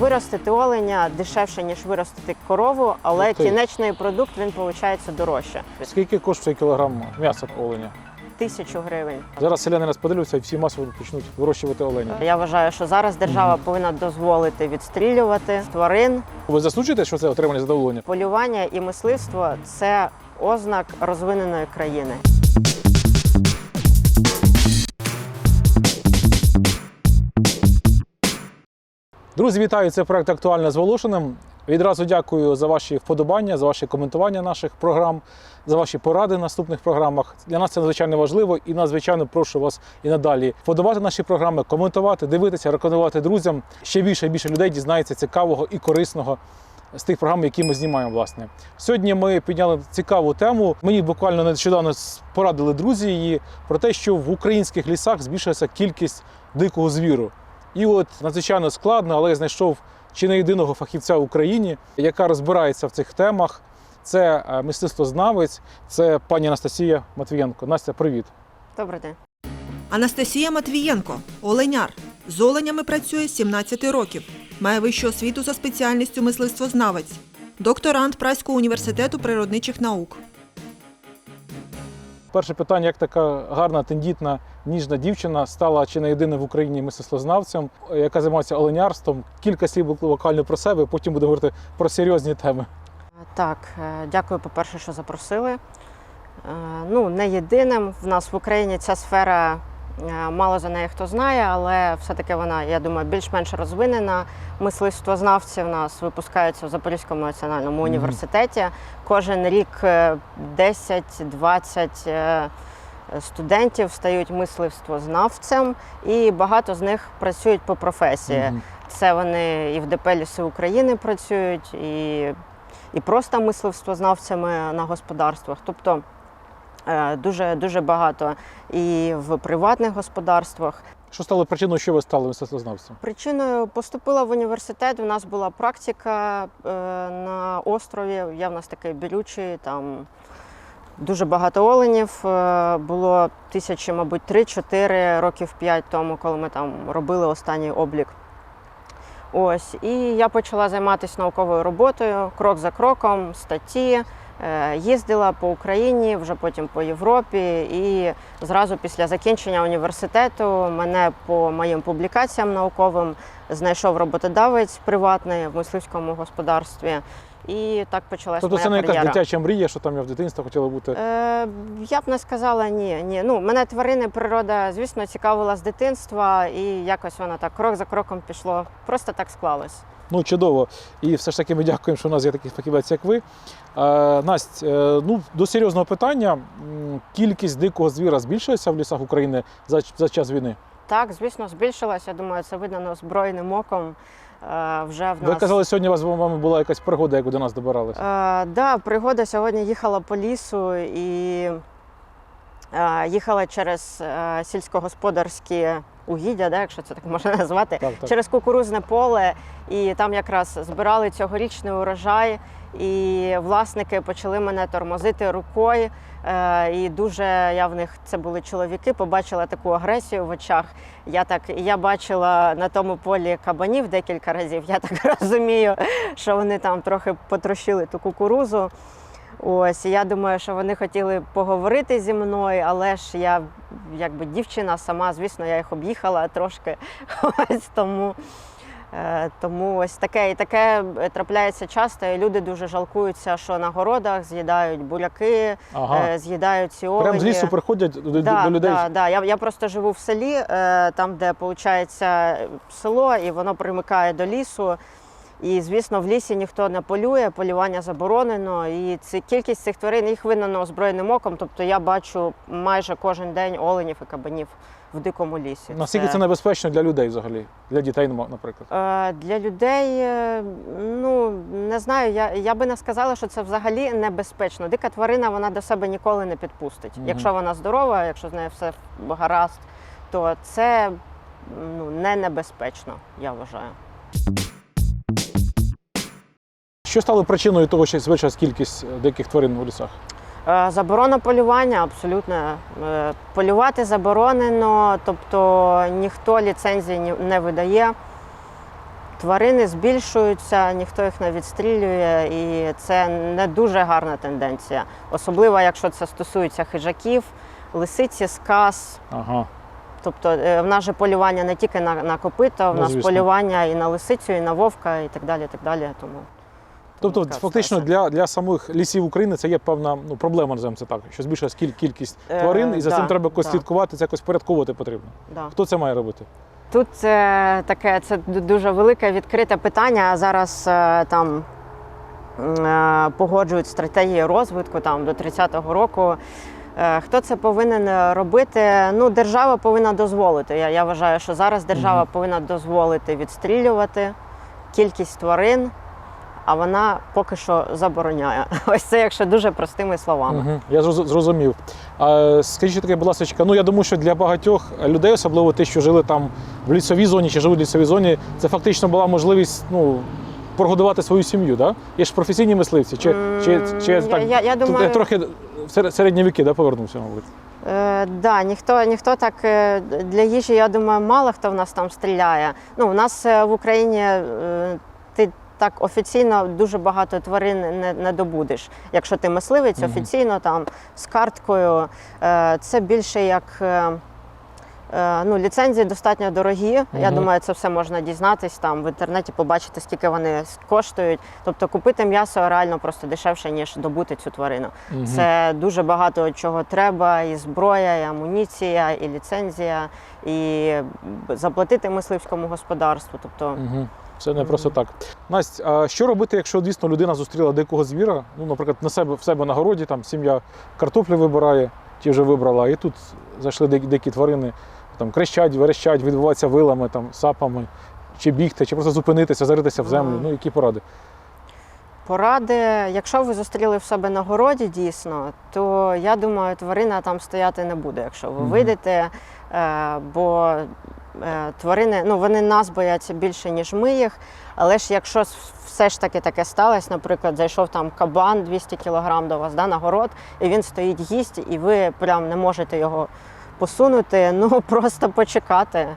Виростити оленя дешевше, ніж виростити корову, але Ух кінечний продукт він виходить дорожче. Скільки коштує кілограм м'яса оленя? Тисячу гривень. Зараз селяни нас подивляться і всі масово почнуть вирощувати оленя. Я вважаю, що зараз держава повинна дозволити відстрілювати тварин. Ви засуджуєте, що це отримання задоволення? Полювання і мисливство це ознак розвиненої країни. Друзі, вітаю! Це проект Актуальне з Волошиним. Відразу дякую за ваші вподобання, за ваші коментування наших програм, за ваші поради в наступних програмах. Для нас це надзвичайно важливо і надзвичайно прошу вас і надалі вподобати наші програми, коментувати, дивитися, рекомендувати друзям. Ще більше і більше людей дізнається цікавого і корисного з тих програм, які ми знімаємо. Власне, сьогодні ми підняли цікаву тему. Мені буквально нещодавно порадили друзі її про те, що в українських лісах збільшилася кількість дикого звіру. І от надзвичайно складно, але я знайшов чи не єдиного фахівця в Україні, яка розбирається в цих темах. Це е, мистецтвознавець, це пані Анастасія Матвієнко. Настя, привіт. Добрий день. Анастасія Матвієнко, оленяр. З оленями працює з 17 років. Має вищу освіту за спеціальністю мисливствознавець, докторант Праського університету природничих наук. Перше питання: як така гарна, тендітна, ніжна дівчина стала чи не єдиним в Україні мисослознавцем, яка займається оленярством. Кілька слів локально про себе, потім будемо говорити про серйозні теми. Так, е, дякую, по-перше, що запросили. Е, Ну, не єдиним. В нас в Україні ця сфера е, мало за нею хто знає, але все-таки вона, я думаю, більш-менш розвинена. Мисливствознавці в нас випускаються в Запорізькому національному університеті. Кожен рік е, 10-20 е, студентів стають мисливствознавцем, і багато з них працюють по професії. Це вони і в ДП «Ліси України працюють, і, і просто мисливствознавцями на господарствах. Тобто е, дуже, дуже багато і в приватних господарствах. Що стало причиною, що ви стали мистецтвознавцем? Причиною поступила в університет. У нас була практика е, на острові. Я в нас такий білючий, там дуже багато оленів. Е, було тисячі, мабуть, 3-4 років 5 тому, коли ми там робили останній облік. Ось, і я почала займатися науковою роботою крок за кроком, статті. Е, Їздила по Україні, вже потім по Європі. І зразу після закінчення університету мене по моїм публікаціям науковим знайшов роботодавець приватний в мисливському господарстві. І так почалася Тобто моя це не якась дитяча мрія, що там я в дитинстві хотіла бути. Е, я б не сказала ні. ні. Ну, мене тварини, природа, звісно, цікавила з дитинства, і якось воно так крок за кроком пішло. Просто так склалось. Ну, чудово. І все ж таки ми дякуємо, що у нас є такий фахівець, як ви. Е, Насть, е, ну, до серйозного питання. Кількість дикого звіра збільшилася в лісах України за, за час війни? Так, звісно, збільшилось. Я думаю, це видно неозброєним оком. Е, вже в Ви нас казали, сьогодні у вас вами була якась пригода, як ви до нас добиралися. Е, да, пригода сьогодні їхала по лісу і їхала через е, сільськогосподарські угіддя, да, якщо це так можна назвати, Так, так. через кукурузне поле. І там якраз збирали цьогорічний урожай. І власники почали мене тормозити рукою. Е, і дуже я в них це були чоловіки, побачила таку агресію в очах. Я так я бачила на тому полі кабанів декілька разів. Я так розумію, що вони там трохи потрощили ту кукурузу. Ось я думаю, що вони хотіли поговорити зі мною, але ж я якби дівчина сама, звісно, я їх об'їхала трошки. Ось тому. Е, Тому ось таке і таке трапляється часто. І люди дуже жалкуються, що на городах з'їдають буряки, Ага. е, з'їдають ці олені. Прямо з лісу приходять до, Да, до людей. Да, да. Я, я просто живу в селі, е, там, де виходить село, і воно примикає до лісу. І, звісно, в лісі ніхто не полює, полювання заборонено. І ці, кількість цих тварин їх видно неозброєним оком. Тобто я бачу майже кожен день оленів і кабанів в дикому лісі. Наскільки це небезпечно для людей взагалі? Для дітей, наприклад. Е, Для людей, е, ну не знаю, я, я би не сказала, що це взагалі небезпечно. Дика тварина вона до себе ніколи не підпустить. Мгм. Якщо вона здорова, якщо з нею все гаразд, то це ну, не небезпечно, я вважаю. Що стало причиною того, що збільшилась кількість е, диких тварин у лісах? Е, Заборона полювання абсолютно. Е, Полювати заборонено, тобто ніхто ліцензії не видає. тварини збільшуються, ніхто їх не відстрілює, і це не дуже гарна тенденція. Особливо, якщо це стосується хижаків, лисиці, сказ. Ага. Тобто в нас же полювання не тільки на, на копито, в Ну, нас звісно. полювання і на лисицю, і на вовка, і так далі. І так далі. Тому, Тобто, така фактично, для, для самих лісів України це є певна ну, проблема, називаємо це так, що збільшилась кіль- кількість Е, тварин, і за да, цим треба якось да. слідкувати, це якось порядковувати потрібно. да. Хто це має робити? Тут це таке це дуже велике відкрите питання. А зараз е, там е, погоджують стратегії розвитку там до 30-го року. Хто це повинен робити? Ну, держава повинна дозволити. Я, я вважаю, що зараз держава Мгм. повинна дозволити відстрілювати кількість тварин, а вона поки що забороняє. Ось це якщо дуже простими словами. Угу. Я зрозумів. А, скажіть таке, будь ласка, ну я думаю, що для багатьох людей, особливо ті, що жили там в лісовій зоні чи живуть в лісовій зоні, це фактично була можливість ну, прогодувати свою сім'ю. Да? Є ж професійні мисливці, чи, чи, чи, я- так, я- я думаю- трохи в середні віки да, повернувся, мабуть. Е, да, ніхто, ніхто так е, для їжі, я думаю, мало хто в нас там стріляє. Ну, у нас е, в Україні е, так офіційно дуже багато тварин не, не добудеш. Якщо ти мисливець, офіційно там з карткою, е, це більше як. Е, Ну, ліцензії достатньо дорогі. Я думаю, це все можна дізнатись там в інтернеті, побачити, скільки вони коштують. Тобто купити м'ясо реально просто дешевше, ніж добути цю тварину. Мгм. Це дуже багато чого треба: і зброя, і амуніція, і ліцензія, і заплатити мисливському господарству. Тобто, Угу. Це не просто так. Настя, а що робити, якщо дійсно людина зустріла дикого звіра? Ну, наприклад, на себе в себе на городі, там сім'я картоплі вибирає, ті вже вибрала, і тут зайшли дикі, дикі тварини, там крещать, верещать, відбуваються вилами, там, сапами, чи бігти, чи просто зупинитися, заритися в землю. Мгм. Ну, які поради? поради, якщо ви зустріли в себе на городі дійсно, то я думаю, тварина там стояти не буде, якщо ви Мгм. вийдете. Е, бо е, тварини, ну вони нас бояться більше, ніж ми їх. Але ж якщо все ж таки таке сталося, наприклад, зайшов там кабан 200 кг до вас да, на город, і він стоїть їсть, і ви прям не можете його посунути, ну просто почекати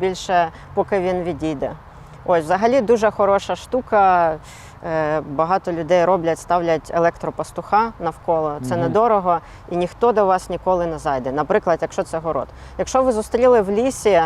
більше, поки він відійде. Ось, взагалі дуже хороша штука. Е, Багато людей роблять, ставлять електропастуха навколо. Це Мгм. недорого, і ніхто до вас ніколи не зайде. Наприклад, якщо це город. Якщо ви зустріли в лісі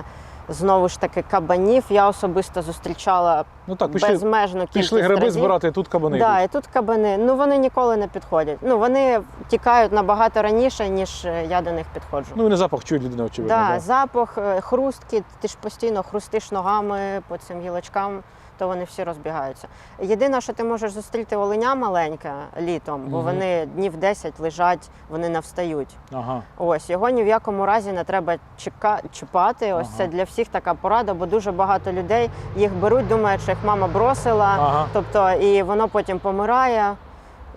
знову ж таки кабанів, я особисто зустрічала Ну так, пішли, безмежну кількість пішли гриби разів. збирати, тут кабани. Да, йдуть. і тут кабани. Ну вони ніколи не підходять. Ну вони тікають набагато раніше, ніж е, я до них підходжу. Ну, вони запах чують людина, очевидно. Да, да. запах, хрусткіт, хрустки, ти ж постійно хрустиш ногами по цим гілочкам, то вони всі розбігаються. Єдине, що ти можеш зустріти оленя маленьке літом, бо Мгм. вони днів 10 лежать, вони не встають. Ага. Ось його ні в якому разі не треба чека- чіпати. Ось Ага. це для всіх така порада, бо дуже багато людей їх беруть, думають, що їх мама бросила. Ага. Тобто, і воно потім помирає.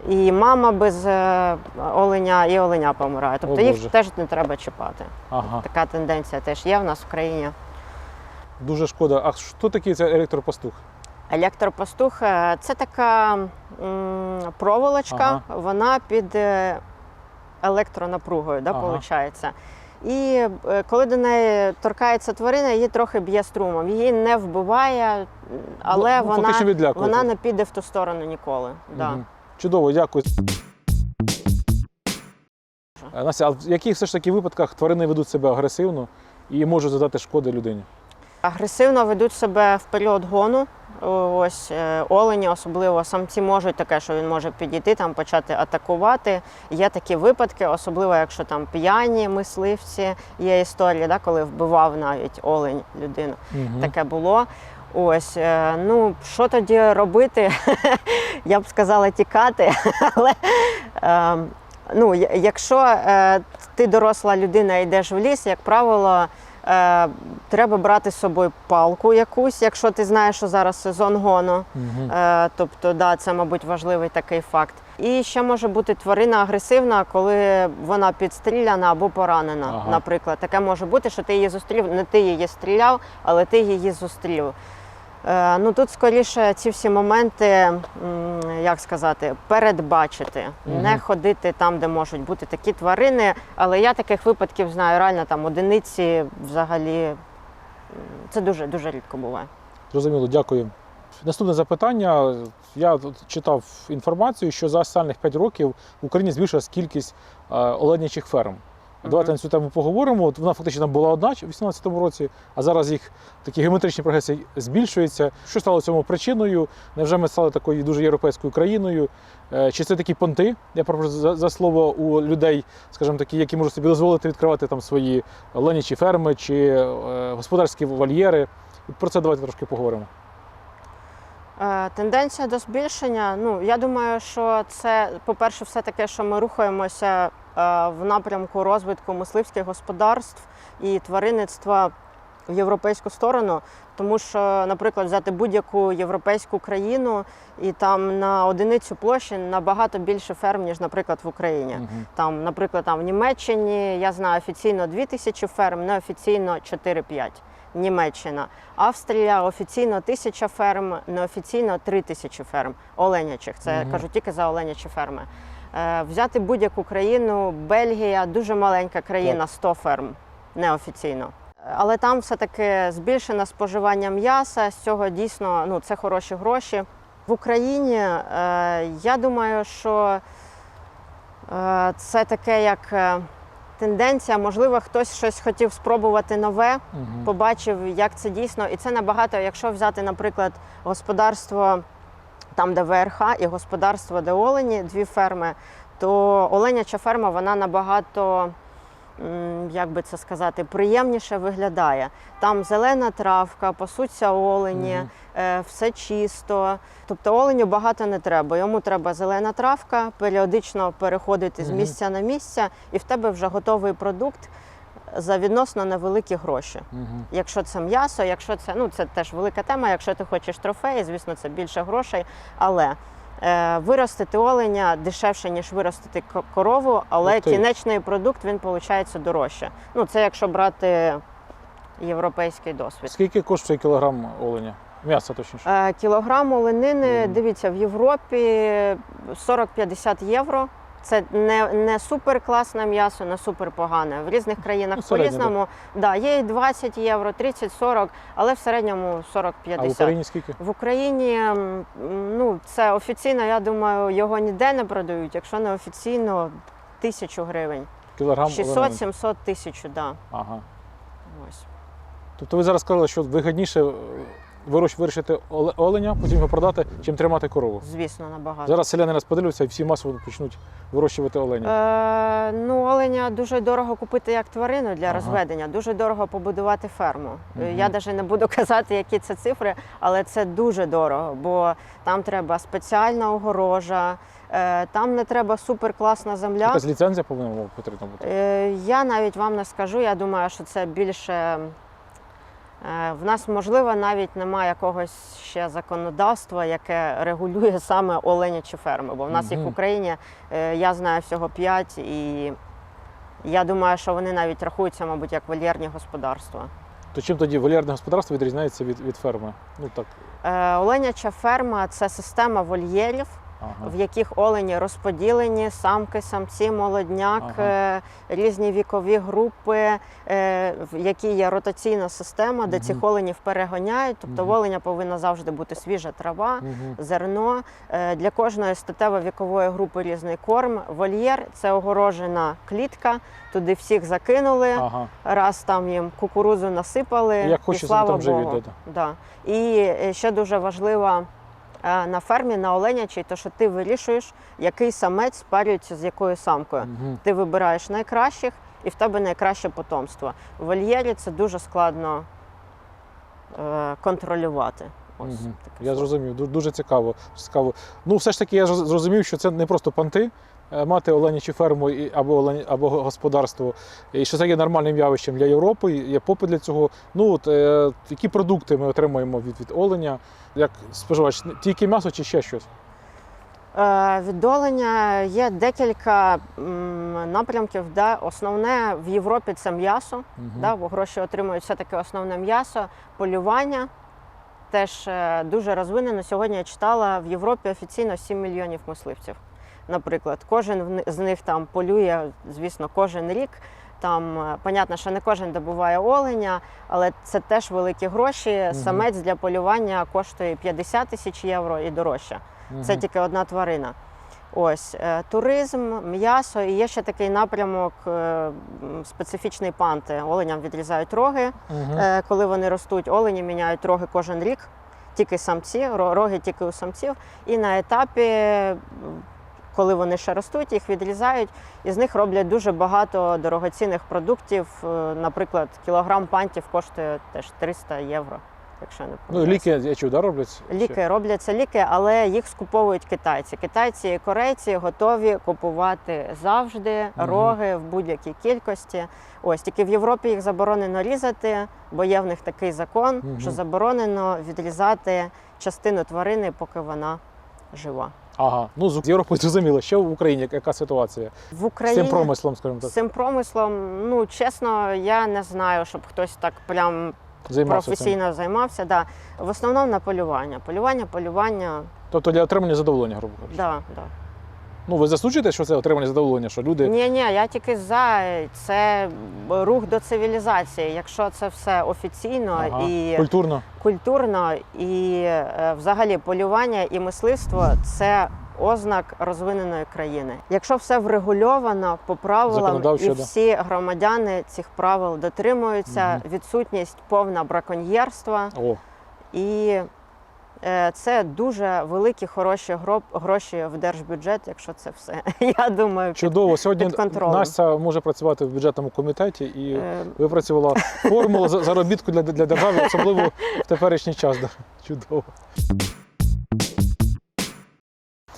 І мама без е, оленя, і оленя помирає. Тобто О, їх Боже. теж не треба чіпати. Ага. Така тенденція теж є в нас в країні. Дуже шкода. А що такий це електропастух? Електропастух е, це така м, проволочка, вона під е, електронапругою, да, Ага. виходить. І е, коли до неї торкається тварина, її трохи б'є струмом. Її не вбиває, але Ну, ну, вона, вона не піде в ту сторону ніколи. Да. Мгм. Чудово, дякую. Настя, а в яких все ж таки випадках тварини ведуть себе агресивно і можуть задати шкоди людині? Агресивно ведуть себе в період гону. Ось е, олені, особливо самці можуть таке, що він може підійти там, почати атакувати. Є такі випадки, особливо якщо там п'яні мисливці. Є історії, да, коли вбивав навіть олень людину. Мгм. Таке було. Ось, е, ну що тоді робити? Я б сказала тікати, але е, ну, якщо е, ти доросла людина йдеш в ліс, як правило, треба брати з собою палку якусь, якщо ти знаєш, що зараз сезон гону. Мгм. Е, тобто, да, це, мабуть, важливий такий факт. І ще може бути тварина агресивна, коли вона підстріляна або поранена. Ага. Наприклад, таке може бути, що ти її зустрів, не ти її стріляв, але ти її зустрів. Е, ну тут скоріше ці всі моменти, як сказати, передбачити, Мгм. не ходити там, де можуть бути такі тварини. Але я таких випадків знаю реально там одиниці взагалі. Це дуже дуже рідко буває. Зрозуміло, дякую. Наступне запитання. Я тут читав інформацію, що за останніх 5 років в Україні збільшилась кількість е, оленячих ферм. Давайте на цю тему поговоримо. От Вона фактично була одна в 2018 році, а зараз їх такі геометричні прогреси збільшуються. Що стало цьому причиною? Невже ми стали такою дуже європейською країною? Е, Чи це такі понти? Я прошу за, за слово у людей, скажімо такі, які можуть собі дозволити відкривати там свої оленячі ферми чи е, господарські вольєри. Про це давайте трошки поговоримо. Е, Тенденція до збільшення. Ну я думаю, що це, по-перше, все таке, що ми рухаємося в напрямку розвитку мисливських господарств і тваринництва в європейську сторону. Тому що, наприклад, взяти будь-яку європейську країну, і там на одиницю площі набагато більше ферм, ніж, наприклад, в Україні. Мгм. Там, наприклад, там в Німеччині я знаю офіційно 2000 ферм, неофіційно 4-5. Німеччина. Австрія офіційно 1000 ферм, неофіційно 3000 ферм оленячих. Це Мгм. кажу тільки за оленячі ферми. Е, взяти будь-яку країну, Бельгія дуже маленька країна, 100 ферм неофіційно. Але там все-таки збільшене споживання м'яса. З цього дійсно ну, це хороші гроші. В Україні е, я думаю, що е, це таке як тенденція. Можливо, хтось щось хотів спробувати нове, побачив, як це дійсно. І це набагато, якщо взяти, наприклад, господарство там, де ВРХ, і господарство, де Олені, дві ферми, то оленяча ферма вона набагато. Як би це сказати, приємніше виглядає. Там зелена травка, пасуться олені, е, все чисто. Тобто оленю багато не треба. Йому треба зелена травка, періодично переходити з місця на місце, і в тебе вже готовий продукт за відносно невеликі гроші. Мгм. Якщо це м'ясо, якщо це ну це теж велика тема. Якщо ти хочеш трофеї, звісно, це більше грошей. Але е, виростити оленя дешевше, ніж виростити корову, але кінечний продукт він виходить дорожче. Ну це якщо брати європейський досвід. Скільки коштує кілограм оленя? М'яса точніше. Е, Кілограм оленини, Мгм. дивіться, в Європі 40-50 євро. Це не, не супер класне м'ясо, не супер погане. В різних країнах Ну, по-різному. Да, є і 20 євро, 30-40, але в середньому А в Україні скільки? В Україні ну, це офіційно, я думаю, його ніде не продають. Якщо не офіційно, тисячу гривень. Кілограм 600-700 тисяч, да. Ага. Ось. Тобто ви зараз сказали, що вигідніше вирішити оленя, потім його продати, чим тримати корову. Звісно, набагато. Зараз селяни нас подивляться і всі масово почнуть вирощувати оленя. Е, ну, оленя дуже дорого купити як тварину для Ага. розведення, дуже дорого побудувати ферму. Мгм. Я навіть не буду казати, які це цифри, але це дуже дорого, бо там треба спеціальна огорожа, е, там не треба суперкласна земля. Якась ліцензія повинна була потрібна бути. Е, Я навіть вам не скажу. Я думаю, що це більше. Е, В нас, можливо, навіть немає якогось ще законодавства, яке регулює саме оленячі ферми. Бо в нас їх в Україні, е, я знаю всього п'ять, і я думаю, що вони навіть рахуються, мабуть, як вольєрні господарства. То чим тоді вольєрне господарство відрізняється від, від ферми? Ну так. Е, Оленяча ферма це система вольєрів, Ага. в яких олені розподілені, самки, самці, молодняк, Ага. е, різні вікові групи, е, в якій є ротаційна система, де Мгм. цих оленів перегоняють. Тобто в оленя повинна завжди бути свіжа трава. Мгм. Зерно Е, для кожної статево-вікової групи різний корм. Вольєр це огорожена клітка. Туди всіх закинули. Ага. Раз там їм кукурудзу насипали, Як і хоче, слава там Богу. да, Да. І ще дуже важливо е, на фермі на оленячій, то що ти вирішуєш, який самець спарюється з якою самкою. Угу. Ти вибираєш найкращих, і в тебе найкраще потомство. В вольєрі це дуже складно е, контролювати. Ось угу. Я слово. зрозумів, Ду- дуже цікаво. цікаво. Ну, все ж таки, я зрозумів, що це не просто понти. Е, Мати оленячу ферму або олені- або господарство, і що це є нормальним явищем для Європи, є попит для цього. Ну от е, які продукти ми отримуємо від, від оленя, як споживач, тільки м'ясо чи ще щось? Е, Від оленя є декілька напрямків. Да. Основне в Європі це м'ясо. Мгм. Да, бо гроші отримують все-таки основне м'ясо, полювання. Теж дуже розвинено. Сьогодні я читала в Європі офіційно 7 мільйонів мисливців. Наприклад, кожен з них там полює, звісно, кожен рік Там, е, понятно, що не кожен добуває оленя, але це теж великі гроші. Самець для полювання коштує 50 тисяч євро і дорожче. Це тільки одна тварина. Ось е, туризм, м'ясо і є ще такий напрямок е, специфічний панти. Оленям відрізають роги. Е, коли вони ростуть. Олені міняють роги кожен рік, тільки самці, роги тільки у самців. І на етапі, коли вони ще ростуть, їх відрізають, і з них роблять дуже багато дорогоцінних продуктів. Е, Наприклад, кілограм пантів коштує теж 300 євро, якщо не Ну, ліки, я чув, да, роблять? Ліки робляться ліки, але їх скуповують китайці. Китайці і корейці готові купувати завжди роги в будь-якій кількості. Ось тільки в Європі їх заборонено різати, бо є в них такий закон, що заборонено відрізати частину тварини, поки вона жива. Ага. Ну, з Європою зрозуміло. Що в Україні яка ситуація? В З Україні цим промислом, скажімо з так, цим промислом, ну чесно, я не знаю, щоб хтось так прям займався цим. професійно займався. Да. В основному на полювання. Полювання, полювання, Тобто для отримання задоволення, грубо кажучи. да, да. Ну, ви засуджуєте, що це отримання задоволення, що люди. Ні, ні, я тільки за це рух до цивілізації. Якщо це все офіційно Ага. і Культурно. культурно, і е, взагалі полювання і мисливство це ознак розвиненої країни. Якщо все врегульовано по правилам, і всі громадяни цих правил дотримуються, Мгм. відсутність повна браконьєрства. О, І це дуже великі хороші гро- гроші в держбюджет, якщо це все. Я думаю, під- чудово. Сьогодні під контролем. Настя може працювати в бюджетному комітеті і е, випрацювала формулу за- заробітку для, для держави, особливо в теперішній час. Чудово.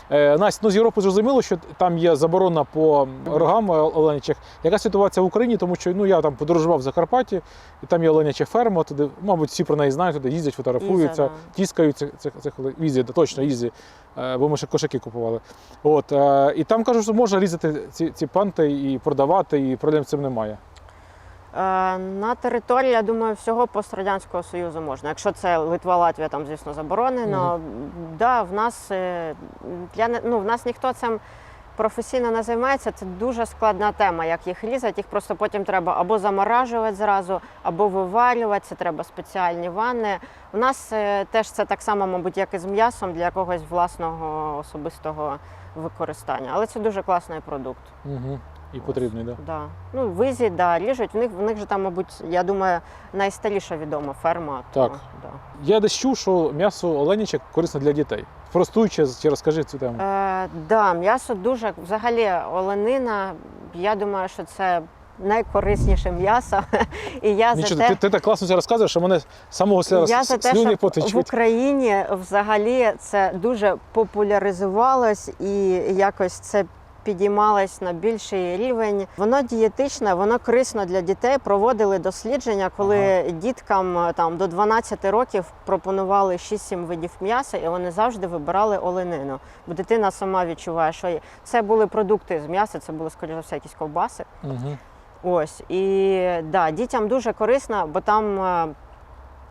Е, Настя, ну з Європи зрозуміло, що там є заборона по рогам оленячих. Яка ситуація в Україні? Тому що ну я там подорожував в Закарпатті, і там є оленяча ферма. Туди, мабуть, всі про неї знають, туди їздять, фотографуються, Ізя, тіскають цих цих цих оле- ізі, да, точно ізі, е, бо ми ще кошики купували. От е, і там кажуть, що можна різати ці, ці панти і продавати, і проблем з цим немає. Е, На території, я думаю, всього пострадянського союзу можна. Якщо це Литва, Латвія, там звісно заборонено. Да, в нас е, я не ну в нас ніхто цим професійно не займається. Це дуже складна тема. Як їх різати, їх просто потім треба або заморажувати зразу, або виварювати. Це треба спеціальні ванни. У нас е, теж це так само, мабуть, як і з м'ясом для якогось власного особистого використання. Але це дуже класний продукт. Угу. І потрібний, так. Да. Да. Ну, визі, да, ріжуть. В них, в них же там, мабуть, я думаю, найстаріша відома ферма. Так. тому, да. Я десь чув, що м'ясо оленяче корисне для дітей. Простуй чи, розкажи цю тему. Е, да, м'ясо дуже взагалі оленина. Я думаю, що це найкорисніше м'ясо. І я за те, ти, ти так класно це розказуєш, що мене самого ся- я за те, слюни що в. Україні взагалі це дуже популяризувалось і якось це. Підіймалось на більший рівень. Воно дієтичне, воно корисно для дітей. Проводили дослідження, коли діткам е, там до 12 років пропонували 6-7 видів м'яса, і вони завжди вибирали оленину. Бо дитина сама відчуває, що це були продукти з м'яса, це були скоріше за все якісь ковбаси. Угу. Ось і да, дітям дуже корисно, бо там е,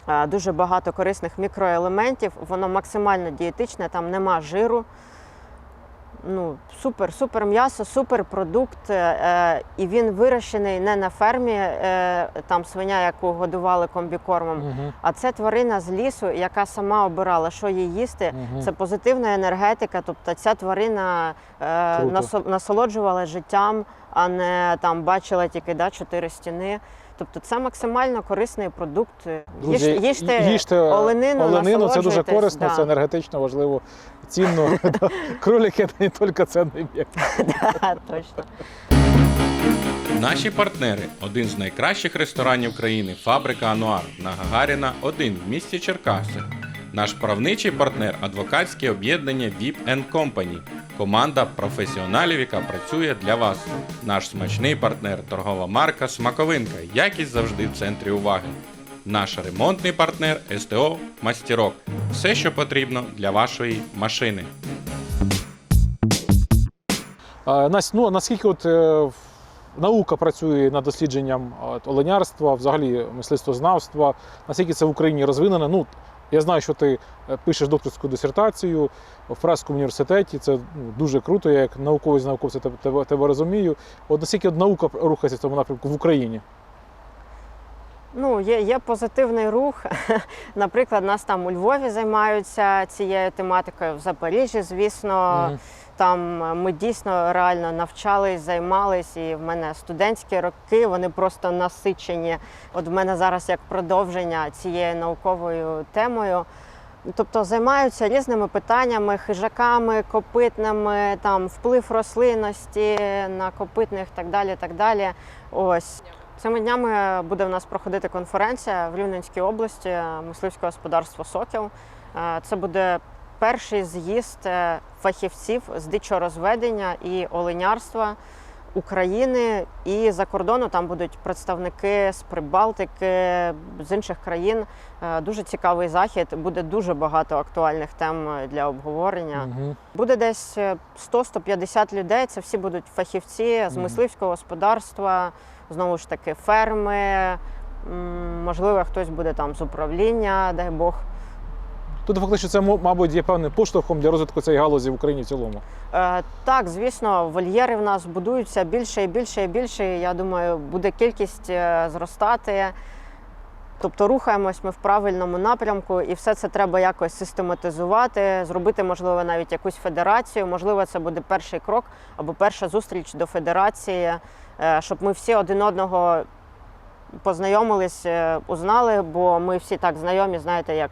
е, дуже багато корисних мікроелементів. Воно максимально дієтичне, там нема жиру. Ну, супер, супер м'ясо, супер продукт. Е, і він вирощений не на фермі, е, там свиня, яку годували комбікормом. Угу. А це тварина з лісу, яка сама обирала, що їй їсти. Мгм. Це позитивна енергетика. Тобто ця тварина е, Круто. насо- насолоджувалась життям, а не там бачила тільки да, чотири стіни. Тобто це максимально корисний продукт. Друзі, Їж- їжте, їжте оленину, оленину це дуже корисно, да. це енергетично важливо, цінно. Кролики це не тільки цінний об'єкт. Да, точно. Наші партнери один з найкращих ресторанів країни Фабрика Ануар на Гагаріна 1 в місті Черкаси. Наш правничий партнер адвокатське об'єднання VIP Company. Команда професіоналів, яка працює для вас. Наш смачний партнер торгова марка Смаковинка. Якість завжди в центрі уваги. Наш ремонтний партнер СТО Мастірок. Все, що потрібно для вашої машини. А, ну наскільки от е, наука працює над дослідженням оленярства, взагалі мисливствознавства, наскільки це в Україні розвинено? Ну, Я знаю, що ти е, пишеш докторську дисертацію в Празькому університеті. Це ну, дуже круто. Я як науковець науковця тебе, тебе, розумію. От наскільки от наука рухається в цьому напрямку в Україні? Ну, є, є позитивний рух. Наприклад, нас там у Львові займаються цією тематикою, в Запоріжжі, звісно. Мгм. Там е, ми дійсно реально навчались, займались, і в мене студентські роки вони просто насичені. От в мене зараз як продовження цією науковою темою. Тобто займаються різними питаннями, хижаками, копитними, там вплив рослинності на копитних, так далі. так далі. Ось цими днями буде в нас проходити конференція в Рівненській області мисливського господарства Сокіл. Е, Це буде перший з'їзд е, фахівців з дичорозведення і оленярства України і за кордону. Там будуть представники з Прибалтики, з інших країн. Е, Дуже цікавий захід. Буде дуже багато актуальних тем е, для обговорення. Мгм. Буде десь е, 100-150 людей. Це всі будуть фахівці з мисливського господарства, знову ж таки, ферми. Можливо, хтось буде там з управління, дай Бог. Тут фактично це, мабуть, є певним поштовхом для розвитку цієї галузі в Україні в цілому. Е, Так, звісно, вольєри в нас будуються більше і більше і більше. Я думаю, буде кількість е, зростати. Тобто рухаємось ми в правильному напрямку, і все це треба якось систематизувати, зробити, можливо, навіть якусь федерацію. Можливо, це буде перший крок або перша зустріч до федерації, е, щоб ми всі один одного познайомились, е, узнали, бо ми всі так знайомі, знаєте, як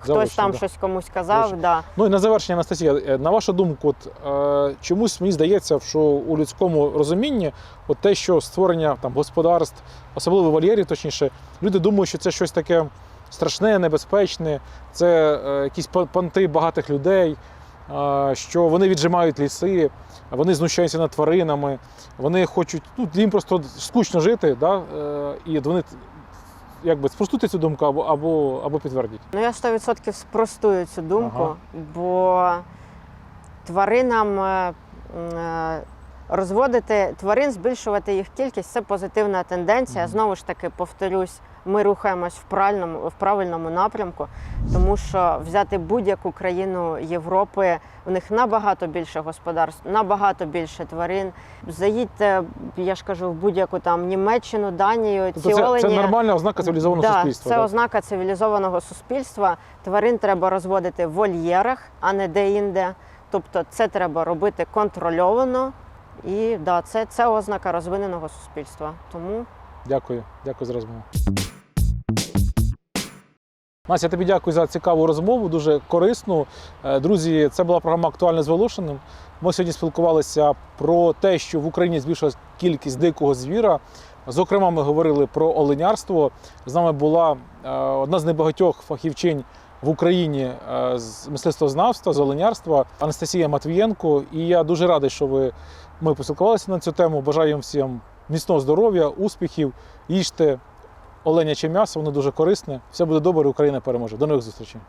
хтось там да. щось комусь казав. Заочно. Да. Ну і на завершення, Анастасія, е, на вашу думку, от, е, чомусь мені здається, що у людському розумінні от те, що створення там господарств, особливо вольєрів, точніше, люди думають, що це щось таке страшне, небезпечне, це е, якісь пон- понти багатих людей, е, що вони віджимають ліси, вони знущаються над тваринами, вони хочуть, ну їм просто скучно жити, да? е, і вони якби спростуйте цю думку або, або, або підтвердіть. Ну, я 100% спростую цю думку, Ага. бо тваринам е, е, розводити тварин, збільшувати їх кількість це позитивна тенденція. Мгм. Знову ж таки, повторюсь, ми рухаємось в правильному, в правильному напрямку, тому що взяти будь-яку країну Європи, у них набагато більше господарств, набагато більше тварин. Заїдьте, я ж кажу, в будь-яку там Німеччину, Данію, Тобто ці це, олені. це нормальна ознака цивілізованого да, суспільства. Це да? ознака цивілізованого суспільства. Тварин треба розводити в вольєрах, а не де-інде. Тобто це треба робити контрольовано. І да, це, це ознака розвиненого суспільства. Тому Дякую, дякую за розмову. Настя, тобі дякую за цікаву розмову, дуже корисну. Е, Друзі, це була програма Актуальне з Волошиним. Ми сьогодні спілкувалися про те, що в Україні збільшилась кількість дикого звіра. Зокрема, ми говорили про оленярство. З нами була е, одна з небагатьох фахівчинь в Україні е, з мисливствознавства, з оленярства Анастасія Матвієнко. І я дуже радий, що ви ми поспілкувалися на цю тему. Бажаю всім міцного здоров'я, успіхів. Їжте оленяче м'ясо, воно дуже корисне. Все буде добре, Україна переможе. До нових зустрічей.